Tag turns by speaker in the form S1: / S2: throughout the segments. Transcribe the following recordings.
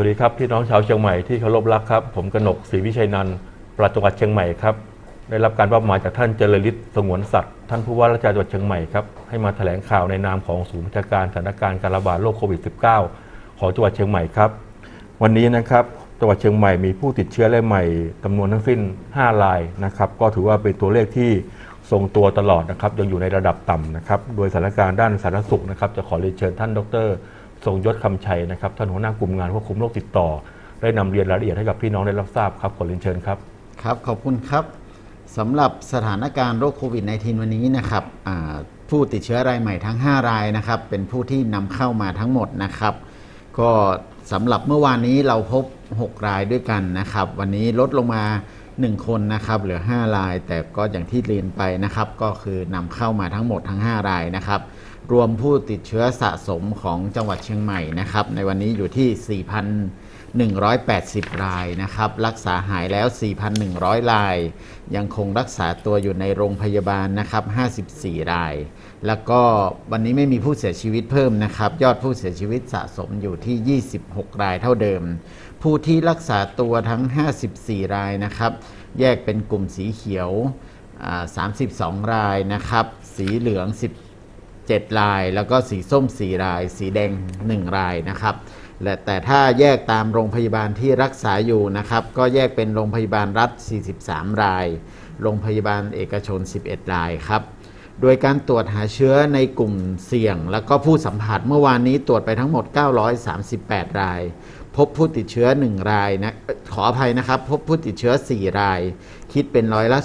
S1: วัสดีครับพี่น้องชาวเชียงใหม่ที่เคารพรักครับ ผมกนกศรีวิชัยนันท์ปลัดจังหวัดเชียงใหม่ครับได้รับการมอบหมายจากท่านเจริญฤทธิ์สงวนสัตว์ท่านผู้ว่าราชการจังหวัดเชียงใหม่ครับให้มาแถลงข่าวในนามของศูนย์บัญชาการสถานการณ์การระบาดโรคโควิด -19 ของจังหวัดเชียงใหม่ครับวันนี้นะครับจังหวัดเชียงใหม่มีผู้ติดเชื้อรายใหม่จำนวนทั้งสิ้น 5 รายนะครับก็ถือว่าเป็นตัวเลขที่ทรงตัวตลอดนะครับยังอยู่ในระดับต่ำนะครับโดยสถานการณ์ด้านสาธารณสุขนะครับจะขอเรียนเชิญท่านดร ทรงยศคำชัยนะครับท่านหัวหน้ากลุ่มงานควบคุมโรคติดต่อ ได้นำเรียนรายละเอียดให้กับพี่น้องได้รับทราบครับขอเรียนเชิญครับ
S2: ครับขอบคุณครับสำหรับสถานการณ์โรคโควิด -19 วันนี้นะครับผู้ติดเชื้อรายใหม่ทั้ง 5 รายนะครับเป็นผู้ที่นำเข้ามาทั้งหมดนะครับ ก็สำหรับเมื่อวานนี้เราพบ 6 รายด้วยกันนะครับ วันนี้ลดลงมา 1 คนนะครับเหลือ 5 ราย แต่ก็อย่างที่เรียนไปนะครับ ก็คือนำเข้ามาทั้งหมดทั้ง 5 รายนะครับ รวมผู้ติดเชื้อสะสมของจังหวัดเชียงใหม่นะครับ ในวันนี้อยู่ที่ 4,180 รายนะครับ รักษาหายแล้ว 4,100 ราย ยังคงรักษาตัวอยู่ในโรงพยาบาลนะครับ 54 ราย แล้วก็วันนี้ไม่มีผู้เสียชีวิตเพิ่มนะครับ ยอดผู้เสียชีวิตสะสมอยู่ที่ 26 รายเท่าเดิม ผู้ที่รักษาตัวทั้ง 54 รายนะครับ แยกเป็นกลุ่มสีเขียว 32 รายนะครับ สีเหลือง 10 7 ราย แล้วก็สีส้ม 4 ราย สีแดง 1 รายนะครับและแต่ถ้าแยกตามโรงพยาบาลที่รักษาอยู่นะครับ ก็แยกเป็นโรงพยาบาลรัฐ 43 ราย โรงพยาบาลเอกชน 11 รายครับ โดยการตรวจหาเชื้อในกลุ่มเสี่ยง แล้วก็ผู้สัมผัสเมื่อวานนี้ตรวจไปทั้งหมด 938 ราย พบผู้ติดเชื้อ 1 รายนะขออภัยนะครับ พบผู้ติดเชื้อ 4 ราย คิดเป็นร้อยละ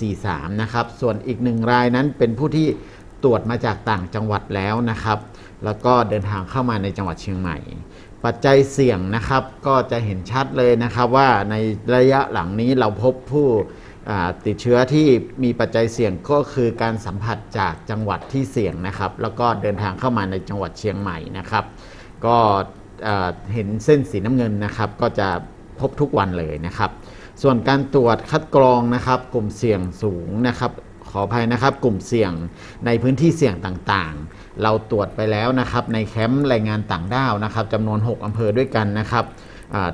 S2: 0.43 นะครับ ส่วนอีก 1 รายนั้นเป็นผู้ที่ ตรวจมาจากต่างจังหวัดแล้วนะครับ แล้วก็เดินทางเข้ามาในจังหวัดเชียงใหม่ ปัจจัยเสี่ยงนะครับก็จะเห็นชัดเลยนะครับว่าในระยะหลังนี้เราพบผู้ติดเชื้อที่มีปัจจัยเสี่ยงก็คือการสัมผัสจากจังหวัดที่เสี่ยงนะครับ แล้วก็เดินทางเข้ามาในจังหวัดเชียงใหม่นะครับ ก็เห็นเส้นสีน้ำเงินนะครับ ก็จะพบทุกวันเลยนะครับ ส่วนการตรวจคัดกรองนะครับ กลุ่มเสี่ยงสูงนะครับ ขออภัยนะครับ กลุ่มเสี่ยงในพื้นที่เสี่ยงต่างๆ เราตรวจไปแล้วนะครับ ในแคมป์แรงงานต่างด้าวนะครับจำนวน 6 อำเภอด้วยกันนะครับ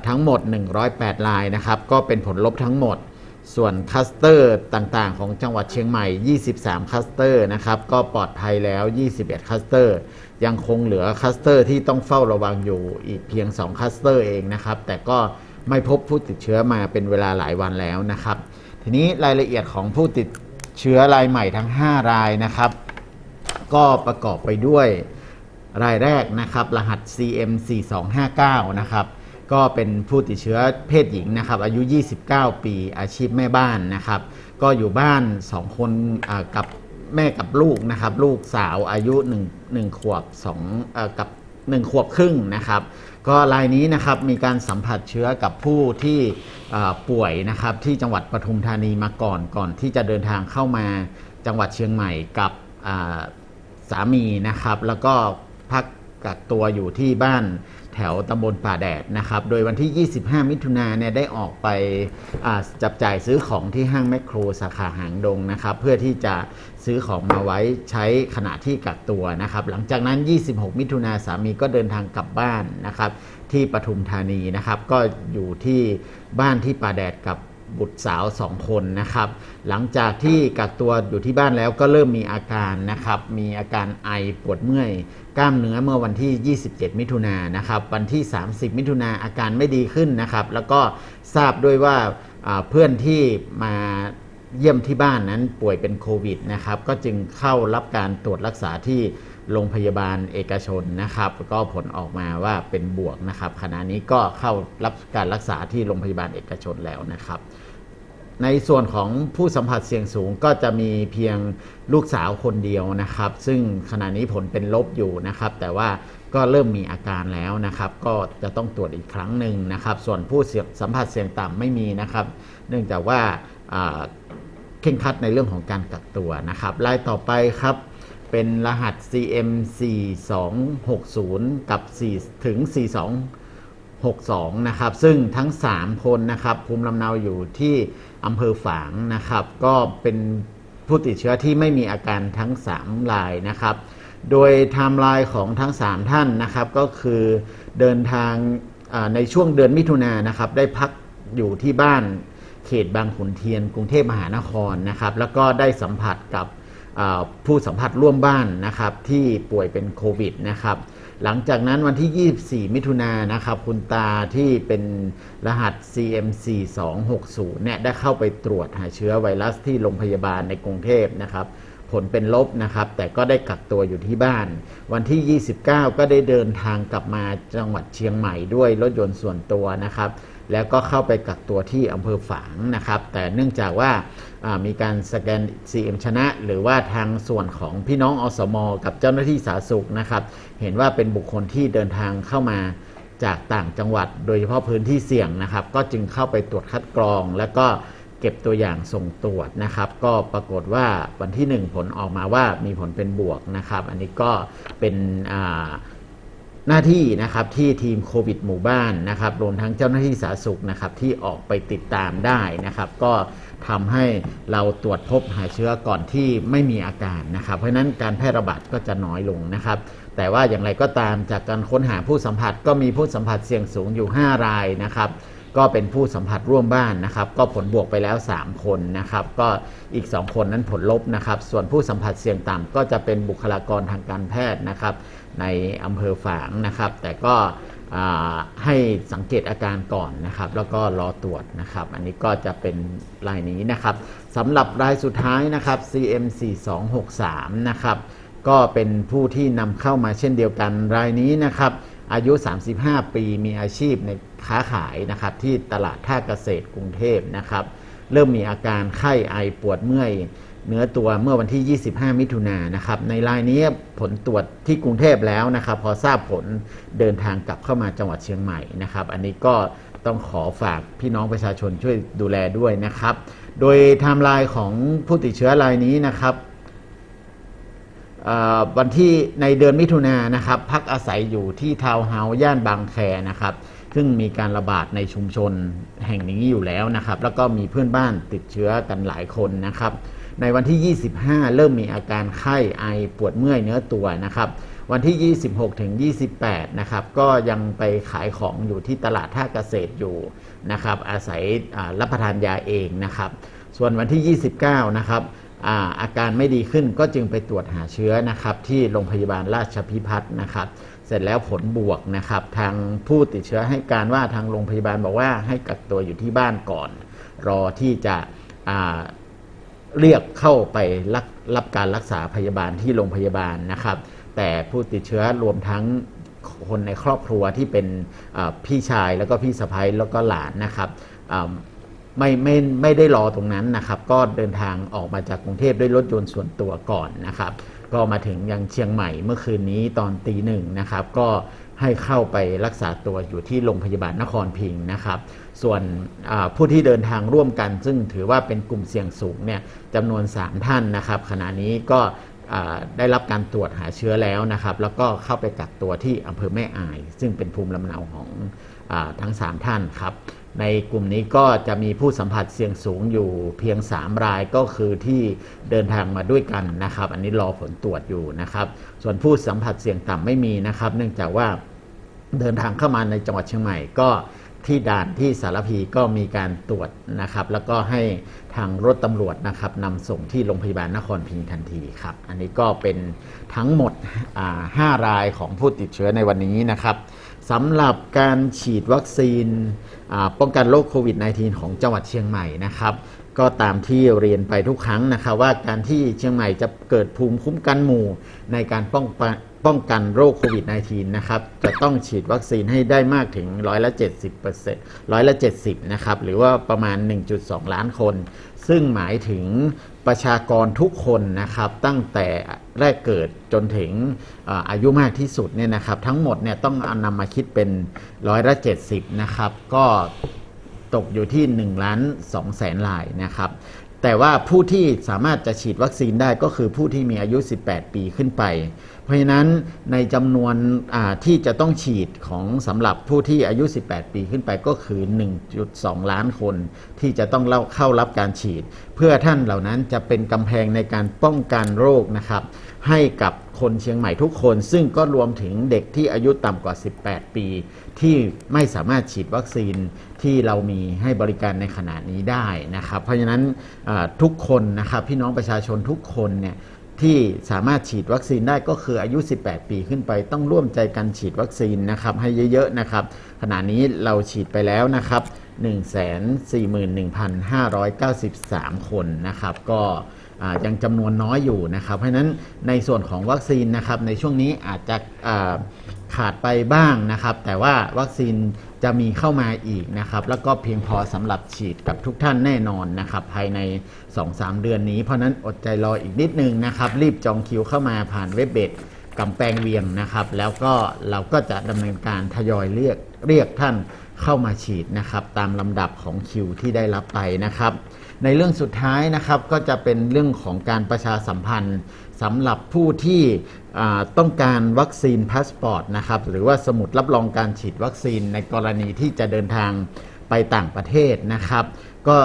S2: ทั้งหมด 108 รายนะครับ ก็เป็นผลลบทั้งหมด ส่วนคัสเตอร์ต่างๆ ของจังหวัดเชียงใหม่ 23 คัสเตอร์นะครับ ก็ปลอดภัยแล้ว 21 คัสเตอร์ ยังคงเหลือคัสเตอร์ที่ต้องเฝ้าระวังอยู่อีกเพียง 2 คัสเตอร์เองนะครับ แต่ก็ไม่พบผู้ติดเชื้อมาเป็นเวลาหลายวันแล้วนะครับ ทีนี้รายละเอียดของผู้ติด เชื้อรายใหม่ทั้ง 5 รายนะครับ ก็ประกอบไปด้วยรายแรกนะครับ รหัส CM 4259 นะครับก็เป็นผู้ติดเชื้อเพศหญิงนะครับอายุ 29 ปีอาชีพแม่บ้านนะครับ ก็อยู่บ้าน 2 คนกับแม่กับลูกนะครับ ลูกสาวอายุ 1 1ขวบ2เอ่อกับ 1 ขวบครึ่งนะครับ ก็รายนี้นะครับมีการสัมผัสเชื้อกับผู้ที่ป่วยนะครับที่จังหวัดปทุมธานีมาก่อนก่อนที่จะเดินทางเข้ามาจังหวัดเชียงใหม่กับสามีนะครับ แล้วก็พัก กักตัวอยู่ที่บ้านแถวตำบลป่าแดดนะครับ โดยวันที่ 25 มิถุนาเนี่ยได้ออกไปจับจ่ายซื้อของที่ห้างแมคโครสาขาหางดงนะครับ เพื่อที่จะซื้อของมาไว้ใช้ขณะที่กักตัวนะครับ หลังจากนั้น 26 มิถุนาสามีก็เดินทางกลับบ้านนะครับ ที่ปทุมธานีนะครับ ก็อยู่ที่บ้านที่ป่าแดดกับ บุตรสาวสองคนนะครับ หลังจากที่กักตัวอยู่ที่บ้านแล้วก็เริ่มมีอาการนะครับ มีอาการไอปวดเมื่อย กล้ามเนื้อเมื่อวันที่ 27 มิถุนายนนะครับ วันที่ 30 มิถุนายนอาการไม่ดีขึ้นนะครับ แล้วก็ทราบด้วยว่าอ่าเพื่อนที่มาเยี่ยมที่บ้านนั้นป่วยเป็นโควิดนะครับ ก็จึงเข้ารับการตรวจรักษาที่ โรงพยาบาลเอกชนนะครับ ก็ผลออกมาว่าเป็นบวกนะครับขณะนี้ก็เข้ารับการรักษาที่โรงพยาบาลเอกชนแล้วนะครับ ในส่วนของผู้สัมผัสเสี่ยงสูงก็จะมีเพียงลูกสาวคนเดียวนะครับ ซึ่งขณะนี้ผลเป็นลบอยู่นะครับ แต่ว่าก็เริ่มมีอาการแล้วนะครับ ก็จะต้องตรวจอีกครั้งหนึ่งนะครับ ส่วนผู้เสี่ยงสัมผัสเสี่ยงต่ำไม่มีนะครับ เนื่องจากว่าเข่งครัดในเรื่องของการกักตัวนะครับรายต่อไปครับ เป็นรหัส CM 4260 กับ 4 ถึง 4262 นะครับ ซึ่งทั้ง 3 คนนะครับ ภูมิลำเนาอยู่ที่อำเภอฝางนะครับ ก็เป็นผู้ติดเชื้อที่ไม่มีอาการทั้ง 3 รายนะครับ โดยไทม์ไลน์ของทั้ง 3 ท่านนะครับ ก็คือเดินทางในช่วงเดือนมิถุนายนนะครับ ได้พักอยู่ที่บ้านเขตบางขุนเทียนกรุงเทพมหานครนะครับ แล้วก็ได้สัมผัสกับ ผู้สัมผัสร่วมบ้านนะครับที่ป่วยเป็นโควิดนะครับหลังจากนั้นวันที่ 24 มิถุนายนนะครับ คุณตาที่เป็นรหัส CM4260 เนี่ยได้เข้าไปตรวจหาเชื้อไวรัสที่โรงพยาบาลในกรุงเทพนะครับ ผลเป็นลบนะครับ แต่ก็ได้กักตัวอยู่ที่บ้าน วันที่ 29 ก็ได้เดินทางกลับมาจังหวัดเชียงใหม่ด้วยรถยนต์ส่วนตัวนะครับ แล้วก็เข้าไปกักตัวที่อำเภอฝางนะครับ แต่เนื่องจากว่ามีการสแกน CM ชนะ หรือว่าทางส่วนของพี่น้องอสม กับเจ้าหน้าที่สาธารณสุขนะครับ เห็นว่าเป็นบุคคลที่เดินทางเข้ามาจากต่างจังหวัด โดยเฉพาะพื้นที่เสี่ยงนะครับ ก็จึงเข้าไปตรวจคัดกรอง แล้วก็ เก็บตัวอย่างส่งตรวจนะครับ ก็ปรากฏว่าวันที่ 1 ผลออกมาว่ามีผลเป็นบวกนะครับ อันนี้ก็เป็นหน้าที่นะครับที่ทีมโควิดหมู่บ้านนะครับรวมทั้งเจ้าหน้าที่สาธารณสุขนะครับที่ออกไปติดตามได้นะครับ ก็ทำให้เราตรวจพบหาเชื้อก่อนที่ไม่มีอาการนะครับ เพราะฉะนั้นการแพร่ระบาดก็จะน้อยลงนะครับ แต่ว่าอย่างไรก็ตามจากการค้นหาผู้สัมผัสก็มีผู้สัมผัสเสี่ยงสูงอยู่ 5 รายนะครับ ก็เป็นผู้สัมผัสร่วมบ้านนะครับ ก็ผลบวกไปแล้ว 3 คนนะครับ ก็อีก 2 คนนั้นผลลบนะครับ ส่วนผู้สัมผัสเสี่ยงต่ำก็จะเป็นบุคลากรทางการแพทย์นะครับ ในอำเภอฝางนะครับ แต่ก็ให้สังเกตอาการก่อนนะครับ แล้วก็รอตรวจนะครับ อันนี้ก็จะเป็นรายนี้นะครับสำหรับรายสุดท้ายนะครับ CM 4263 นะครับ ก็เป็นผู้ที่นำเข้ามาเช่นเดียวกันรายนี้นะครับ อายุ 35 ปีมีอาชีพในค้าขายนะครับที่ตลาดท่าเกษตรกรุงเทพนะครับ เริ่มมีอาการไข้ไอปวดเมื่อยเนื้อตัวเมื่อวันที่ 25 มิถุนายนนะครับ ในรายนี้ผลตรวจที่กรุงเทพแล้วนะครับ พอทราบผลเดินทางกลับเข้ามาจังหวัดเชียงใหม่นะครับ อันนี้ก็ต้องขอฝากพี่น้องประชาชนช่วยดูแลด้วยนะครับ โดยไทม์ไลน์ของผู้ติดเชื้อรายนี้นะครับ วันที่ในเดือนมิถุนายนนะครับ พักอาศัยอยู่ที่ทาวน์เฮาส์ย่านบางแคนะครับ ซึ่งมีการระบาดในชุมชนแห่งนี้อยู่แล้วนะครับ แล้วก็มีเพื่อนบ้านติดเชื้อกันหลายคนนะครับ ในวันที่ 25 เริ่มมีอาการไข้ไอปวดเมื่อยเนื้อตัวนะครับ วันที่ 26 ถึง 28 นะครับ ก็ยังไปขายของอยู่ที่ตลาดท่าเกษตรอยู่นะครับ อาศัยรับประทานยาเองนะครับ ส่วนวันที่ 29 นะครับ อาอาการไม่ดีขึ้นก็จึงไปตรวจหาเชื้อนะครับ ที่โรงพยาบาลราชพิพัฒน์นะครับ เสร็จแล้วผลบวกนะครับ ทางผู้ติดเชื้อให้การว่าทางโรงพยาบาลบอกว่าให้กักตัวอยู่ที่บ้านก่อน รอที่จะเรียกเข้าไปรับรับการรักษาพยาบาลที่โรงพยาบาลนะครับ แต่ผู้ติดเชื้อรวมทั้งคนในครอบครัวที่เป็นพี่ชายแล้วก็พี่สะใภ้แล้วก็หลานนะครับ ไม่ไม่ไม่ได้รอตรงนั้นนะครับ ก็เดินทางออกมาจากกรุงเทพด้วยรถยนต์ส่วนตัวก่อนนะครับ ก็มาถึงยังเชียงใหม่เมื่อคืนนี้ตอนตีหนึ่งนะครับ ก็ให้เข้าไปรักษาตัวอยู่ที่โรงพยาบาลนครพิงค์นะครับ ส่วนผู้ที่เดินทางร่วมกัน ซึ่งถือว่าเป็นกลุ่มเสี่ยงสูงเนี่ยจำนวน 3 ท่านนะครับ ขณะนี้ก็ได้รับการตรวจหาเชื้อแล้วนะครับ แล้วก็เข้าไปกักตัวที่อำเภอแม่อาย ซึ่งเป็นภูมิลำเนาของอทั้ง 3 ท่านครับ ในกลุ่มนี้ก็จะมีผู้สัมผัสเสี่ยงสูงอยู่เพียง 3 รายก็คือที่เดินทางมาด้วยกันนะครับ อันนี้รอผลตรวจอยู่นะครับ ส่วนผู้สัมผัสเสี่ยงต่ำไม่มีนะครับ เนื่องจากว่าเดินทางเข้ามาในจังหวัดเชียงใหม่ก็ที่ด่านที่สารพีก็มีการตรวจนะครับ แล้วก็ให้ทางรถตำรวจนะครับนำส่งที่โรงพยาบาลนครพิงทันทีครับ อันนี้ก็เป็นทั้งหมดอ่าห้ารายของผู้ติดเชื้อในวันนี้นะครับ สำหรับการฉีดวัคซีนป้องกันโรคโควิด -19 ของจังหวัดเชียงใหม่นะครับ ก็ตามที่เรียนไปทุกครั้งนะครับว่าการที่เชียงใหม่จะเกิดภูมิคุ้มกันหมู่ในการป้องกัน ป้องกันโรคโควิด -19 นะครับ จะต้องฉีดวัคซีนให้ได้มากถึงร้อยละ70%ร้อยละ70 นะครับ หรือว่าประมาณ 1.2 ล้านคน ซึ่งหมายถึงประชากรทุกคนนะครับตั้งแต่แรกเกิดจนถึงอายุมากที่สุดเนี่ยนะครับ ทั้งหมดเนี่ยต้องเอานำมาคิดเป็นร้อยละ70 นะครับ ก็ตกอยู่ที่ 1 ล้าน2แสนรายนะครับแต่ว่าผู้ที่สามารถจะฉีดวัคซีนได้ก็คือผู้ที่มีอายุ 18 ปีขึ้นไป เพราะฉะนั้นในจำนวนที่จะต้องฉีดของสำหรับผู้ที่อายุ 18 ปีขึ้นไปก็คือ 1.2 ล้านคน ที่จะต้องเเข้ารับการฉีด เพื่อท่านเหล่านั้นจะเป็นกำแพงในการป้องกันโรคนะครับ ให้กับคนเชียงใหม่ทุกคน ซึ่งก็รวมถึงเด็กที่อายุต่ำกว่า 18 ปี ที่ไม่สามารถฉีดวัคซีนที่เรามีให้บริการในขณะนี้ได้นะครับ เพราะฉะนั้นทุกคนนะครับพี่น้องประชาชนทุกคนเนี่ย ที่สามารถฉีดวัคซีนได้ก็คืออายุ 18 ปีขึ้นไปต้องร่วมใจกันฉีดวัคซีนนะครับให้เยอะๆนะครับ ขณะนี้เราฉีดไปแล้วนะครับ 141,593 คนนะครับ ก็ยังจำนวนน้อยอยู่นะครับ เพราะนั้นในส่วนของวัคซีนนะครับในช่วงนี้อาจจะ ขาดไปบ้างนะครับ แต่ว่าวัคซีนจะมีเข้ามาอีกนะครับ แล้วก็เพียงพอสำหรับฉีดกับทุกท่านแน่นอนนะครับ ภายใน 2-3 เดือนนี้ เพราะนั้นอดใจรออีกนิดนึงนะครับ รีบจองคิวเข้ามาผ่านเว็บเบดกำแพงเวียงนะครับ แล้วก็เราก็จะดำเนินการทยอยเรียกเรียกท่านเข้ามาฉีดนะครับ ตามลำดับของคิวที่ได้รับไปนะครับ ในเรื่องสุดท้ายนะครับก็จะเป็นเรื่องของการประชาสัมพันธ์ สำหรับผู้ที่ต้องการวัคซีนพาสปอร์ตนะครับหรือว่าสมุดรับรองการฉีดวัคซีนในกรณีที่จะเดินทางไปต่างประเทศนะครับ ก็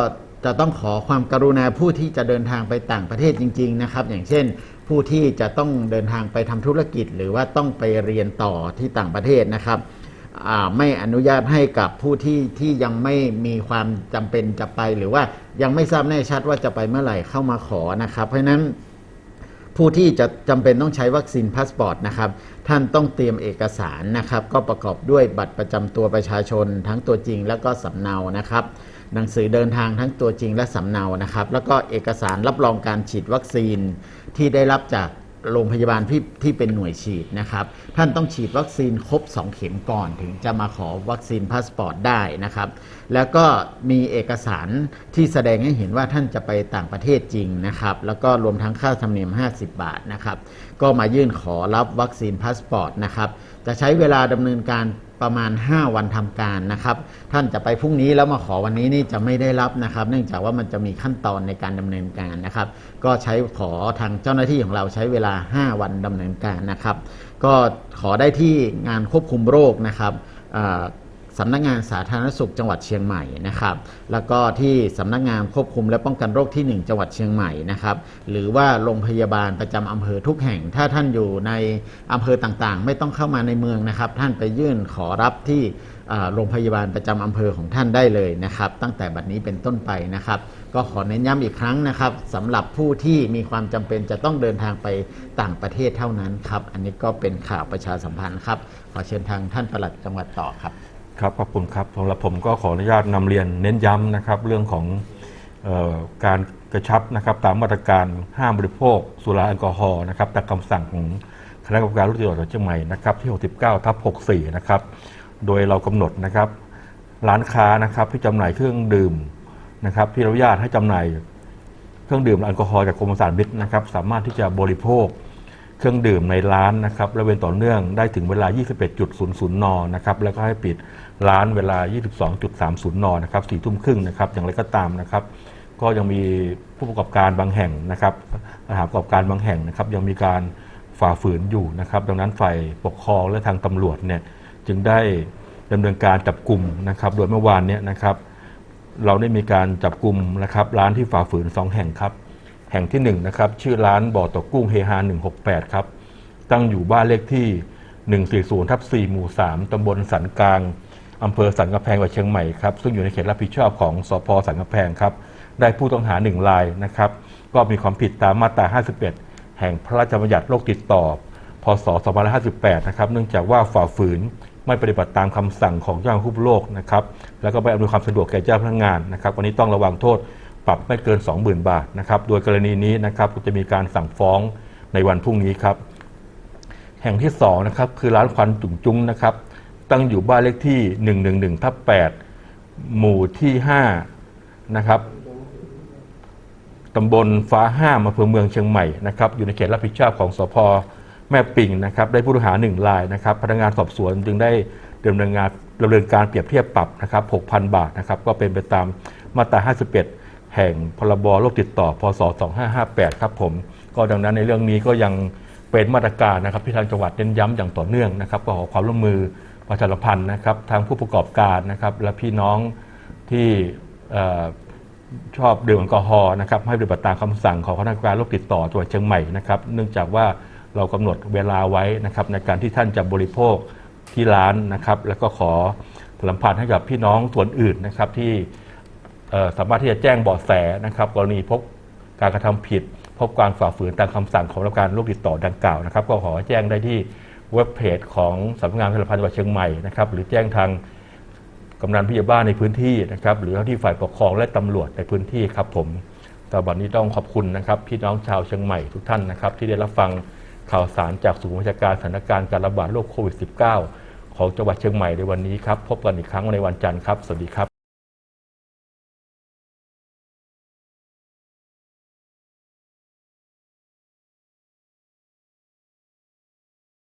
S2: จะต้องขอความกรุณาผู้ที่จะเดินทางไปต่างประเทศจริง ๆ นะครับ อย่างเช่น ผู้ที่จะต้องเดินทางไปทำธุรกิจ หรือว่าต้องไปเรียนต่อที่ต่างประเทศนะครับไม่อนุญาตให้กับผู้ที่ที่ยังไม่มีความจำเป็นจะไป หรือว่ายังไม่ทราบแน่ชัดว่าจะไปเมื่อไหร่เข้ามาขอนะครับ เพราะฉะนั้น ผู้ที่จะจำเป็นต้องใช้วัคซีนพาสปอร์ตนะครับ ท่านต้องเตรียมเอกสารนะครับ ก็ประกอบด้วยบัตรประจำตัวประชาชน ทั้งตัวจริงและก็สำเนานะครับหนังสือเดินทางทั้งตัวจริงและสำเนานะครับ แล้วก็เอกสารรับรองการฉีดวัคซีนที่ได้รับจาก โรงพยาบาลที่ที่เป็นหน่วยฉีดนะครับ ท่านต้องฉีดวัคซีนครบ 2 เข็มก่อนถึงจะมาขอวัคซีนพาสปอร์ตได้นะครับ แล้วก็มีเอกสารที่แสดงให้เห็นว่าท่านจะไปต่างประเทศจริงนะครับ แล้วก็รวมทั้งค่าธรรมเนียม 50 บาทนะครับ ก็มายื่นขอรับวัคซีนพาสปอร์ตนะครับ จะใช้เวลาดำเนินการ ประมาณ 5 วันทำการนะครับ ท่านจะไปพรุ่งนี้แล้วมาขอวันนี้นี่จะไม่ได้รับนะครับ เนื่องจากว่ามันจะมีขั้นตอนในการดำเนินการนะครับ ก็ใช้ขอทางเจ้าหน้าที่ของเราใช้เวลา 5 วันดำเนินการนะครับ ก็ขอได้ที่งานควบคุมโรคนะครับอ่า สำนักงานสาธารณสุขจังหวัดเชียงใหม่นะครับ แล้วก็ที่สำนักงานควบคุมและป้องกันโรคที่ 1 จังหวัดเชียงใหม่นะครับ หรือว่าโรงพยาบาลประจำอำเภอทุกแห่ง ถ้าท่านอยู่ในอำเภอต่างๆ ไม่ต้องเข้ามาในเมืองนะครับ ท่านไปยื่นขอรับที่โรงพยาบาลประจำอำเภอของท่านได้เลยนะครับ ตั้งแต่บัดนี้เป็นต้นไปนะครับ ก็ขอเน้นย้ำอีกครั้งนะครับสำหรับผู้ที่มีความจำเป็นจะต้องเดินทางไปต่างประเทศเท่านั้นครับ อันนี้ก็เป็นข่าวประชาสัมพันธ์ครับ ขอเชิญทางท่านปลัดจังหวัดต่อครับ
S1: ครับขอบคุณครับสำหรับผมก็ขออนุญาตนำเรียนเน้นย้ำนะครับ เรื่องของออการกระชับนะครับ ตามมาตรการห้ามบริโภค สุราแอลกอฮอล์นะครับตามคำสั่งของคณะกรรมการรุ่นที่จังหวัดเชียงใหม่นะครับที่ 69ทับ64 นะครับ โดยเรากำหนดนะครับ ร้านค้านะครับที่จำหน่ายเครื่องดื่มนะครับ ที่อนุญาตให้จำหน่ายเครื่องดื่มแอลกอฮอล์จากกรมสารมิตรนะครับ สามารถที่จะบริโภค เครื่องดื่มในร้านนะครับและเว้นต่อเนื่องได้ถึงเวลา 21.00 น นะครับ แล้วก็ให้ปิดร้านเวลา 22.30 น นะครับ4ทุ่มครึ่งนะครับ อย่างไรก็ตามนะครับ ก็ยังมีผู้ประกอบการบางแห่งนะครับสถานประกอบการบางแห่งนะครับ ยังมีการฝ่าฝืนอยู่นะครับ ดังนั้นฝ่ายปกครองและทางตำรวจเนี่ยจึงได้ดำเนินการจับกลุ่มนะครับ โดยเมื่อวานเนี้นะครับ เราได้มีการจับกลุ่มนะครับ ร้านที่ฝ่าฝืน 2 แห่งครับ แห่งที่1นงนะครับชื่อร้านบ่อตกกุ้งเฮฮา168 ครับ ตั้งอยู่บ้านเลขที่ 140ทับ4หมู่ 3 ตำบลสันกลาง อำเภอสันกำแพงจังหวัดเชียงใหม่ครับ ซึ่งอยู่ในเขตรับผิดชอบของสพสันกำแพงครับ ได้ผู้ต้องหา 1 รายนะครับ ก็มีความผิดตามมาตรา 51 แห่งพระราชบัญญัติโรคติดต่อ พศ 2558 นะครับ เนื่องจากว่าฝ่าฝืนไม่ปฏิบัติตามคำสั่งของเจ้าหน้าที่ผู้โลกนะครับ แล้วก็ไม่อำนวยความสะดวกแก่เจ้าพนักงานนะครับ วันนี้ต้องระวังโทษ ปรับไม่เกิน 20,000 บาทนะครับ โดยกรณีนี้นะครับจะมีการสั่งฟ้องในวันพรุ่งนี้ครับ แห่งที่2นะครับคือร้านควันจุ๋งจุ้งนะครับ ตั้งอยู่บ้านเลขที่ 111ทับ8หมู่ที่5นะครับตำบลฟ้าห้ามอำเภอเมืองเชียงใหม่นะครับ อยู่ในเขตรับผิดชอบของสพแม่ปิงนะครับ ได้ผู้ต้องหาหนึ่งรายนะครับ พนักงานสอบสวนจึงได้ดำเนินงานดำเนินการเปรียบเทียบปรับนะครับ 6,000 บาทนะครับ ก็เป็นไปตามมาตรา 51 แห่งพรบโรคติดต่อ พศ 2558 ครับผม ก็ดังนั้นในเรื่องนี้ก็ยังเป็นมาตรการนะครับที่ทางจังหวัดเน้นย้ำอย่างต่อเนื่องนะครับ ก็ขอความร่วมมือประชาสัมพันธ์นะครับทางผู้ประกอบการนะครับและพี่น้องที่อชอบดื่มแอลกอฮอล์นะครับให้ปฏิบัติตามคำสั่งของคณะกรรมการโรคติดต่อจังหวัดเชียงใหม่นะครับเนื่องจากว่าเรากำหนดเวลาไว้นะครับในการที่ท่านจะบริโภคที่ร้านนะครับ แล้วก็ขอสัมพันธ์ให้กับพี่น้องส่วนอื่นนะครับที่ สามารถที่จะแจ้งเบาะแสนะครับ กรณีพบการกระทำผิด พบการฝ่าฝืนตามคำสั่งของรัฐการโรคติดต่อดังกล่าวนะครับ ก็ขอแจ้งได้ที่เว็บเพจของสำนักงานผลิตภัณฑ์จังหวัดเชียงใหม่นะครับ หรือแจ้งทางกำนันผู้ใหญ่บ้านในพื้นที่นะครับ หรือที่ฝ่ายปกครองและตำรวจในพื้นที่ครับผมแต่วันนี้ต้องขอบคุณนะครับพี่น้องชาวเชียงใหม่ทุกท่านนะครับ ที่ได้รับฟังข่าวสารจากศูนย์วิชาการสถานการณ์การระบาดโรคโควิด -19 ของจังหวัดเชียงใหม่ในวันนี้ครับ พบกันอีกครั้งในวันจันทร์ครับ สวัสดีครับ